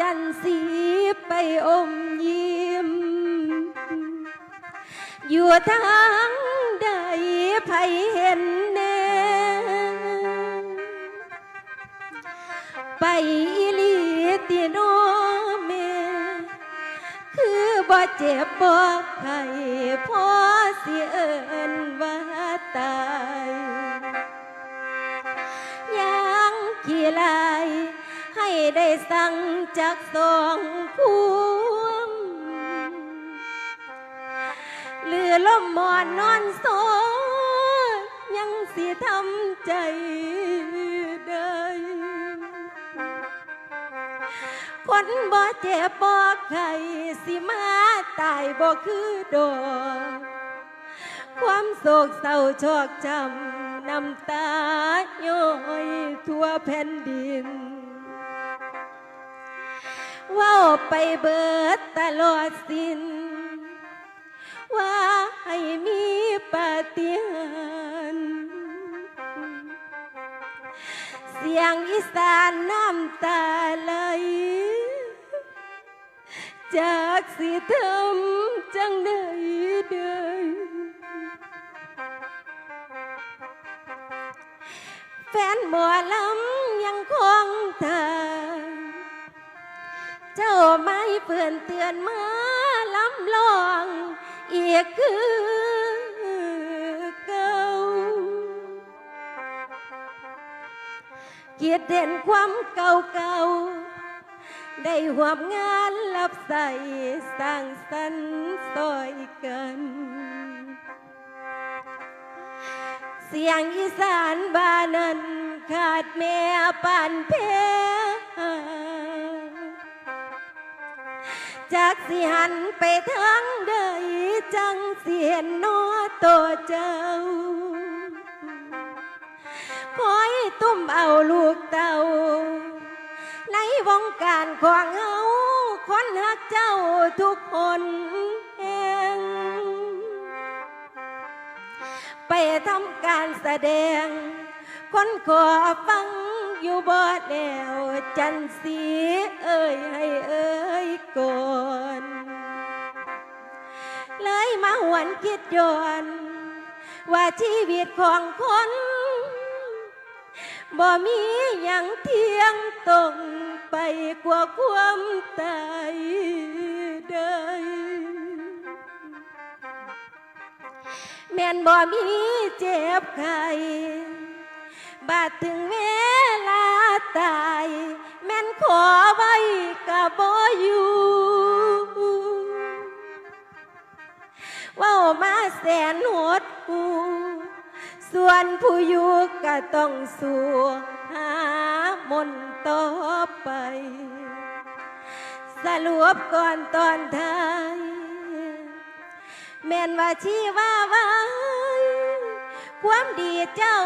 จันทร์สีไปอมยิ้ม อยู่ทางใดไผเห็นแน่ไปอีลีตีโนเม คือบ่เจ็บบ่ไข้พอสิเอินว่าตาย ยังกี่ลาย ได้สั่งจากสองควมเหลือลมหมอนนอนโซยังสิทำใจได้คนบ่เจ็บบ่ไข้สิมาตายบ่คือดอกความโศกเศร้าชอกจำน้ำตาย้อยทั่วแผ่นดิน ว่าไปเบิดตลอดสิ้นว่าให้มีปาฏิหาริย์เสียงอีสานน้ำตาไหลจากสิทำจังใดเดินแฟนหมอลำยังคงทางเจ้า ไม่เพื่อนเตือนมาลำลองเอีกคือเก่าเกียรติเด่นความเก่าเก่าๆได้หวบงานรับใส่สร้างสรรค์ซอยกัน เสียงอีสานบ้านนั้นขาดแม่ปานเพ จากสิหันไปทางใดจังเสียนนอตัวเจ้า คอยตุ้มเอาลูกเต่า ในวงการของเฮาคนหักเจ้าทุกคนแหงไปทำการแสดง คนขอฟังอยู่บ่แนวจันสีเอ้ย วนคิดย้อนว่าชีวิตของคนบ่มีหยังเที่ยงตรงไปกว่าความตายได้แม่นบ่มีเจ็บไข้บาดถึงเวลาตาย แม่นขอ แสนโหดหูส่วนผู้อยู่ก็ต้องสู้หามนต์ต่อไป สรุปก่อนตอนท้ายแม่นว่าชีว่าไว้ความดีเจ้า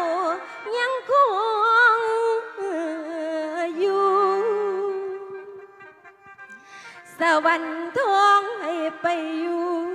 ยังคงอยู่ สวรรค์ทองให้ไปอยู่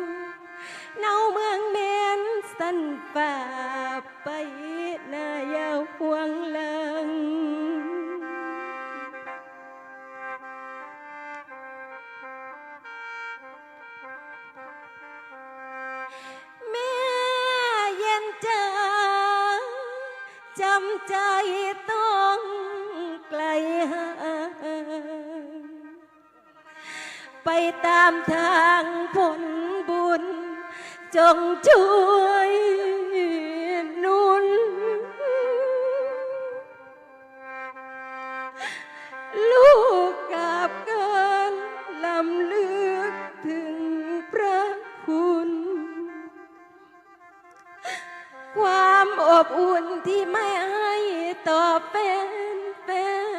ใจต้องไกลห่างไปตามทางผลบุญ จงช่วยนุน ลูกกับการลำลึกถึงพระคุณ ความอบอุ่นที่ไม่ให้ เป็นเป็น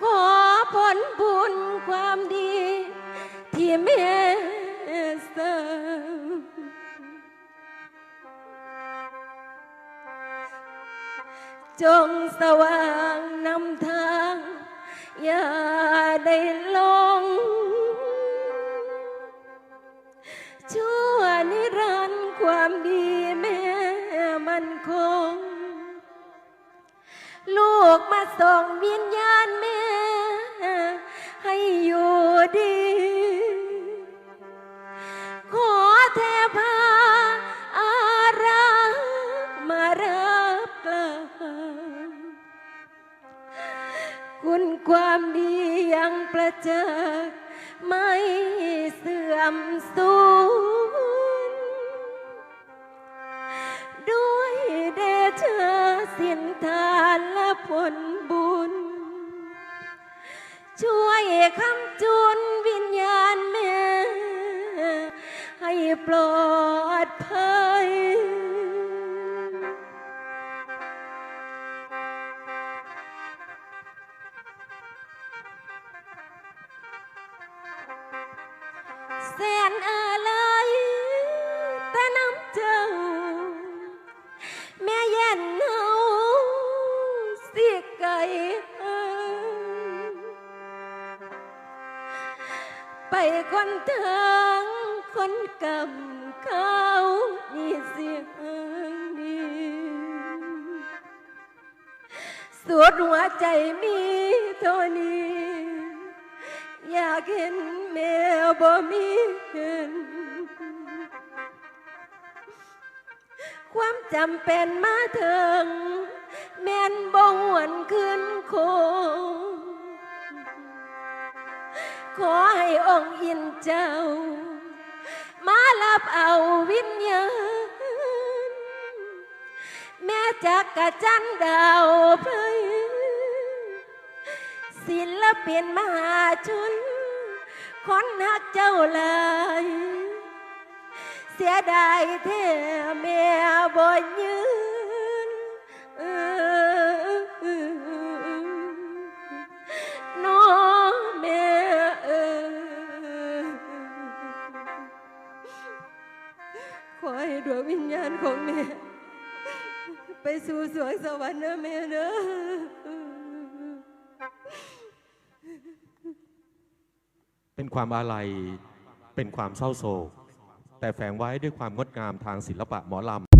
ขอผลบุญความดี ที่แม่สร้างจงสว่างนำทาง อย่าได้หลง ชั่วนิรันดร์ความดีแม่มันคง ดี ขอเทพาอารักษ์มารับกลับคุณความดียังประจักษ์ไม่เสื่อมสูญด้วยเดชะสินทานและผล ช่วยคำจุนวิญญาณแม่ให้ปลอดภัยแสนอ ไปคนทางคนกำเขานี่เสียงดีสุดหัวใจมีเท่านี้ อยากเห็นแม่บ่มีเห็น ความจำเป็นมาถึง แม่นบ่หวนขึ้นโคง ขอให้องค์อินเจ้า มารับเอาวิญญาณแม่จักกะจันดาวเพลยศิลปินมหาชนคนหักเจ้าลายเสียดายแท้แม่บ่ยืน สู่สวงสวรรค์นะแม่นะเป็นความอาลัยเป็นความเศร้าโศก แต่แฝงไว้ด้วยความงดงามทางศิลปะหมอลำ